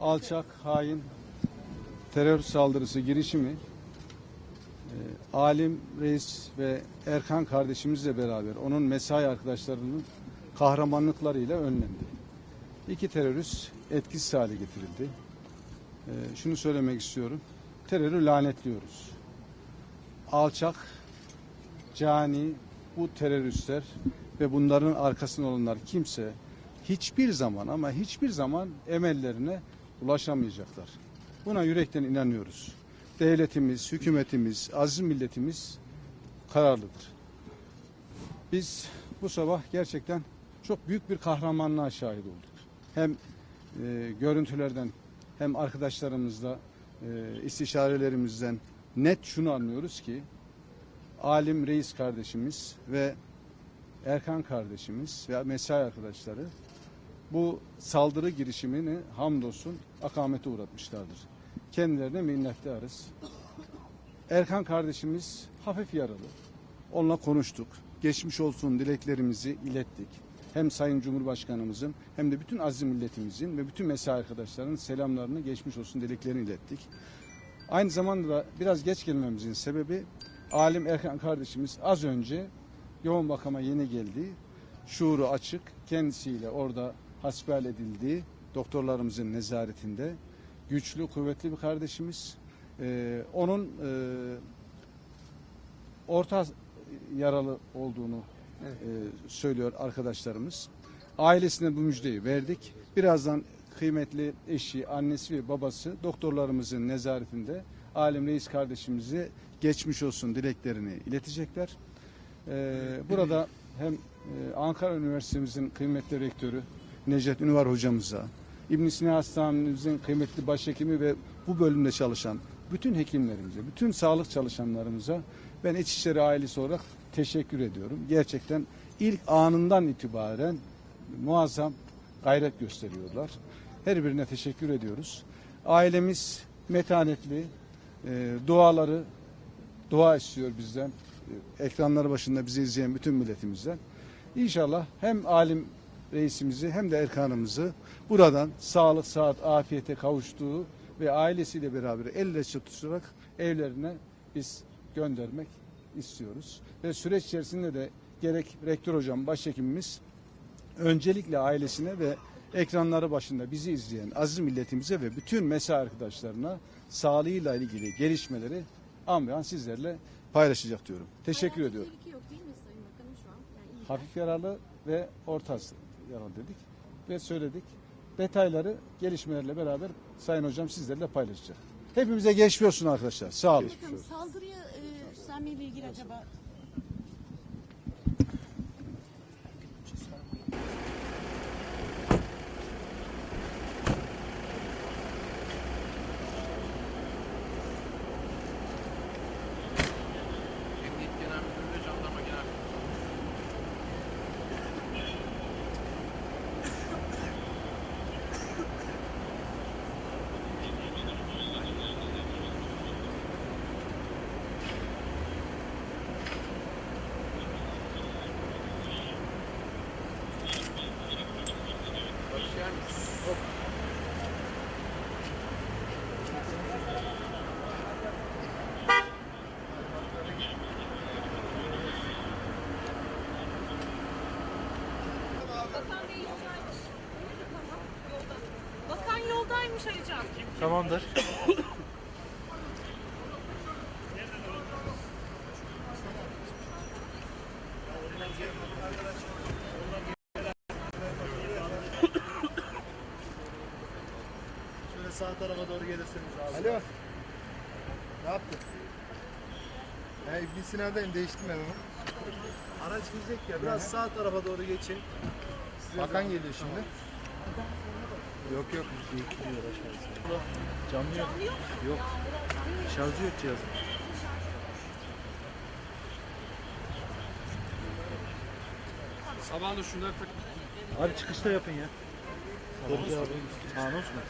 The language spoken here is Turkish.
alçak, hain terör saldırısı girişimi e, Alim Reis ve Erkan kardeşimizle beraber onun mesai arkadaşlarının kahramanlıklarıyla önlendi. İki terörist etkisiz hale getirildi. E, şunu söylemek istiyorum. Terörü lanetliyoruz. Alçak, cani bu teröristler ve bunların arkasında olanlar kimse hiçbir zaman ama hiçbir zaman emellerine ulaşamayacaklar. Buna yürekten inanıyoruz. Devletimiz, hükümetimiz, aziz milletimiz kararlıdır. Biz bu sabah gerçekten çok büyük bir kahramanlığa şahit olduk. Hem e, görüntülerden hem arkadaşlarımızla e, istişarelerimizden net şunu anlıyoruz ki Alim Reis kardeşimiz ve Erkan kardeşimiz ve mesai arkadaşları bu saldırı girişimini hamdolsun akamete uğratmışlardır. Kendilerine minnettarız. Erkan kardeşimiz hafif yaralı. Onunla konuştuk. Geçmiş olsun dileklerimizi ilettik. Hem Sayın Cumhurbaşkanımızın hem de bütün aziz milletimizin ve bütün mesai arkadaşlarının selamlarını geçmiş olsun dileklerini ilettik. Aynı zamanda da biraz geç gelmemizin sebebi Alim Erkan kardeşimiz az önce yoğun bakıma yeni geldi. Şuuru açık. Kendisiyle orada hasbihal edildi. Doktorlarımızın nezaretinde. Güçlü, kuvvetli bir kardeşimiz. Ee, onun e, orta yaralı olduğunu e, söylüyor arkadaşlarımız. Ailesine bu müjdeyi verdik. Birazdan kıymetli eşi, annesi ve babası doktorlarımızın nezaretinde Alim Reis kardeşimize geçmiş olsun dileklerini iletecekler. Ee, burada hem e, Ankara Üniversitemizin kıymetli rektörü Necdet Ünvar hocamıza, İbn Sina Hastanemizin kıymetli başhekimi ve bu bölümde çalışan bütün hekimlerimize, bütün sağlık çalışanlarımıza ben İçişleri ailesi olarak teşekkür ediyorum. Gerçekten ilk anından itibaren muazzam gayret gösteriyorlar. Her birine teşekkür ediyoruz. Ailemiz metanetli, e, duaları dua istiyor bizden. E, Ekranları başında bizi izleyen bütün milletimizden. İnşallah hem alim reisimizi hem de Erkan'ımızı buradan sağlık, saat, afiyete kavuştuğu ve ailesiyle beraber elle tutuşarak evlerine biz göndermek istiyoruz. Ve süreç içerisinde de gerek rektör hocam, başhekimimiz öncelikle ailesine ve ekranları başında bizi izleyen aziz milletimize ve bütün mesai arkadaşlarına sağlığıyla ilgili gelişmeleri an be an sizlerle paylaşacak diyorum. Teşekkür bir ediyorum. yok değil mi Sayın Bakanım şu an? Yani iyi. Hafif yaralı ve orta yaralı dedik ve söyledik. Detayları gelişmelerle beraber Sayın Hocam sizlerle paylaşacak. Hepimize geçmiş olsun arkadaşlar. Sağ olun. Saldırıya e, ilgili acaba Bakan Bey yoldaymış. Tamam, yolda. Bakan yoldaymış Alican. Tamamdır. Şöyle sağ tarafa doğru gelirseniz abi. Alo. Ne yaptın? Ya İbn Sina'dayım değiştim ben onu. Araç gidecek ya biraz sağ tarafa doğru geçin. Bakan geliyor şimdi. Yok yok. Gidiyor aşağısı. Camlı yok. Yok. Şarjı yok cihazın. Sabahında şunları tak. Abi çıkışta yapın ya. Abi. Anons mu?